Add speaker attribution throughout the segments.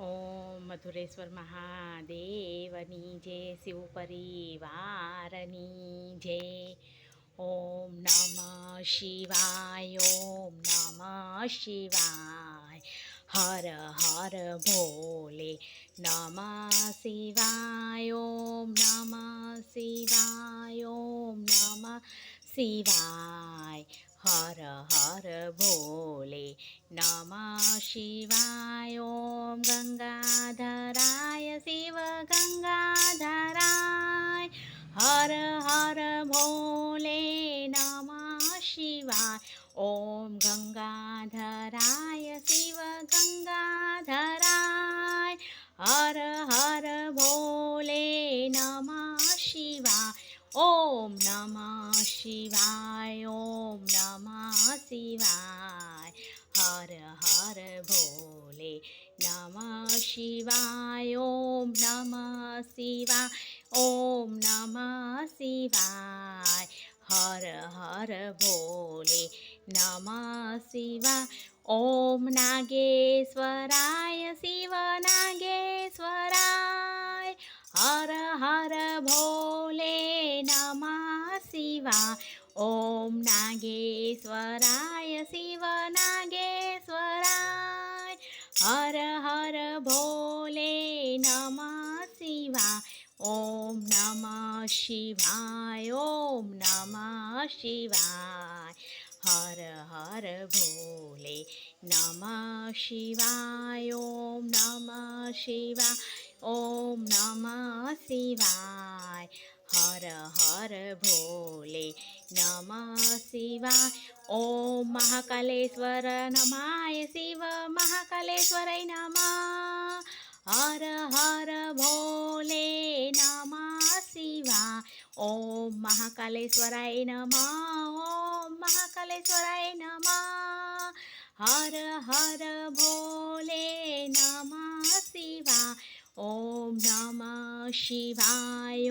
Speaker 1: ઓમ મધુરેશ્વર મહાદેવની જય શિવ પરિવારની જય ઓમ નમ શિવાય ઓમ નમ શિવાય હર હર ભોલે નમ શિવાય ઓમ નમ શિવાય ઓમ નમ શિવાય हर हर भोले नमः शिवाय ॐ गङ्गाधराय शिव गङ्गाधराय हर हर भोले नमः शिवाय ॐ गङ्गाधराय शिव गङ्गाधराय हर हर भोले नमः शिवाय ओम नमः शिवाय, ओम नमः शिवाय। हर हर भोले नमः शिवाय, ओम नमः शिवाय, ओम नमः शिवाय। हर हर भोले नमः शिवाय, ओम नागेश्वराय, शिव नागेश्वराय। हर हर भोले શિવાય ઓમ નાગેશ્વરાય શિવ નાગેશ્વરાય હર હર ભોલે નમઃ શિવા ઓમ નમઃ શિવાય ઓમ નમઃ શિવાય હર હર ભોલે નમઃ શિવાય ઓમ નમઃ શિવાય ઓમ નમઃ શિવાય हर हर भोले नमः शिवाय। ओम महाकालेश्वर नमाय शिव। महाकालेश्वर नमः। हर हर भोले नमः शिवाय। ओम महाकालेश्वर नमः। ओम महाकालेश्वराय नमः। हर हर भोले नमः शिवा ओम नमः शिवाय।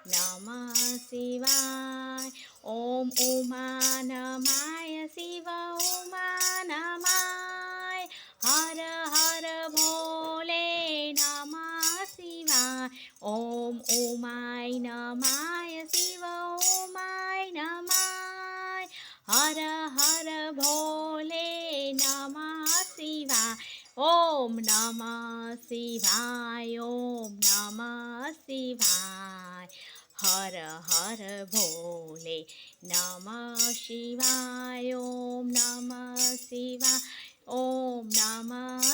Speaker 1: નમઃ શિવાય ઓમ ઉમા નમાય શિવ ઉમા નમાય હર હર ભોલે નમઃ શિવાય ઓમ ઉમાય નમાય શિવ ઉમાય નમાય હર હર ભોલે નમઃ શિવાય ઓમ નમઃ શિવાય ઓમ નમઃ શિવાય હર હર ભોલે નમ શિવાય ઓમ નમ શિવાય ઓમ નમ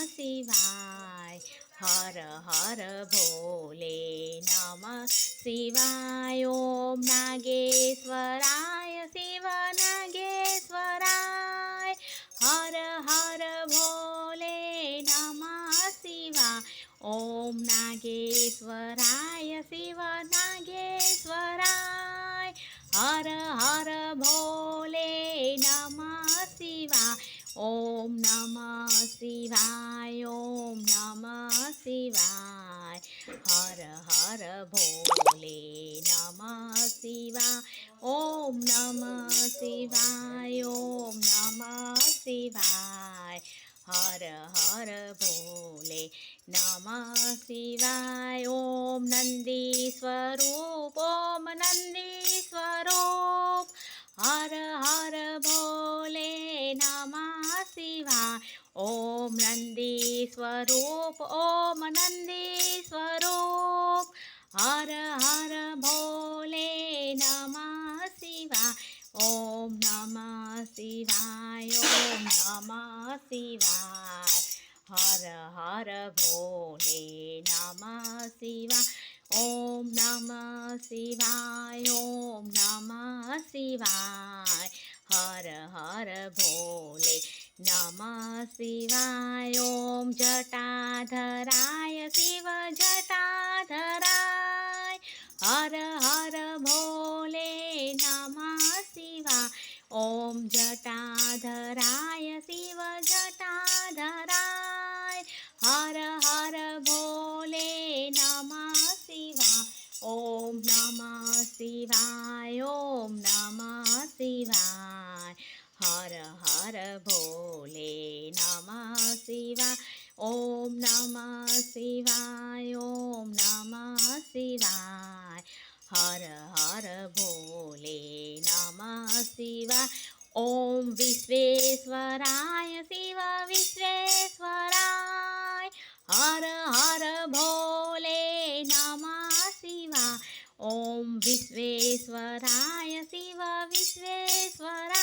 Speaker 1: શિવાય હર હર ભોલે નમ શિવાય ઓમ નાગેશ્વરાય ओम नागेश्वराय शिव नागेश्वराय। हर हर भोले नमः शिवा। ओम नमः शिवाय, ओम नमः शिवाय। हर हर भोले नमः शिवा। ओम नमः शिवाय, ओम नमः शिवाय। હર હર ભોલે નમઃ શિવાય ઓમ નંદી સ્વરૂપ ઓમ નંદી સ્વરૂપ હર હર ભોલે નમઃ શિવાય ઓમ નંદી સ્વરૂપ ઓમ નંદી સ્વરૂપ હર હર ભોલે નમઃ ओम नमः शिवाय ओम नमः शिवाय हर हर भोले नमः शिवाय ओम नमः शिवाय ओम नमः शिवाय हर हर भोले नमः शिवाय ओम जटाधराय शिव जटाधराय हर शिवाय, ओम नमः शिवाय। हर हर भोले नमः शिवाय, ओम नमः शिवाय, ओम नमः शिवाय। हर हर भोले नमः शिवाय, ओम विश्वेश्वराय शिव विश्वेश्वराय। हर ઓમ વિશ્વેશ્વરાય શિવ વિશ્વેશ્વરાય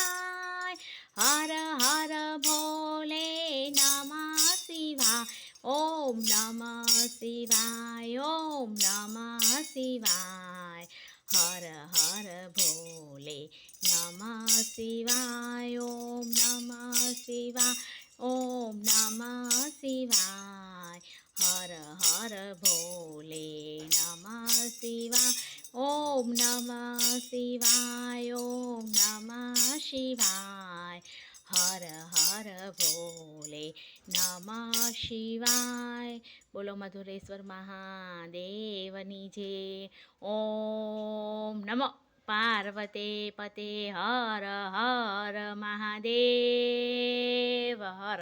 Speaker 1: હર હર ભોલે નમઃ શિવાય ઓમ નમઃ શિવાય ઓમ નમઃ શિવાય હર હર ભોલે નમઃ શિવાય ઓમ નમઃ શિવાય ઓમ નમઃ શિવાય હર હર ભોલે નમઃ શિવાય ઓમ નમઃ શિવાય ઓમ નમઃ શિવાય હર હર ભોલે નમઃ શિવાય બોલો મધુરેશ્વર મહાદેવની જે ઓમ નમો પાર્વતે પતે હર હર મહાદેવ હર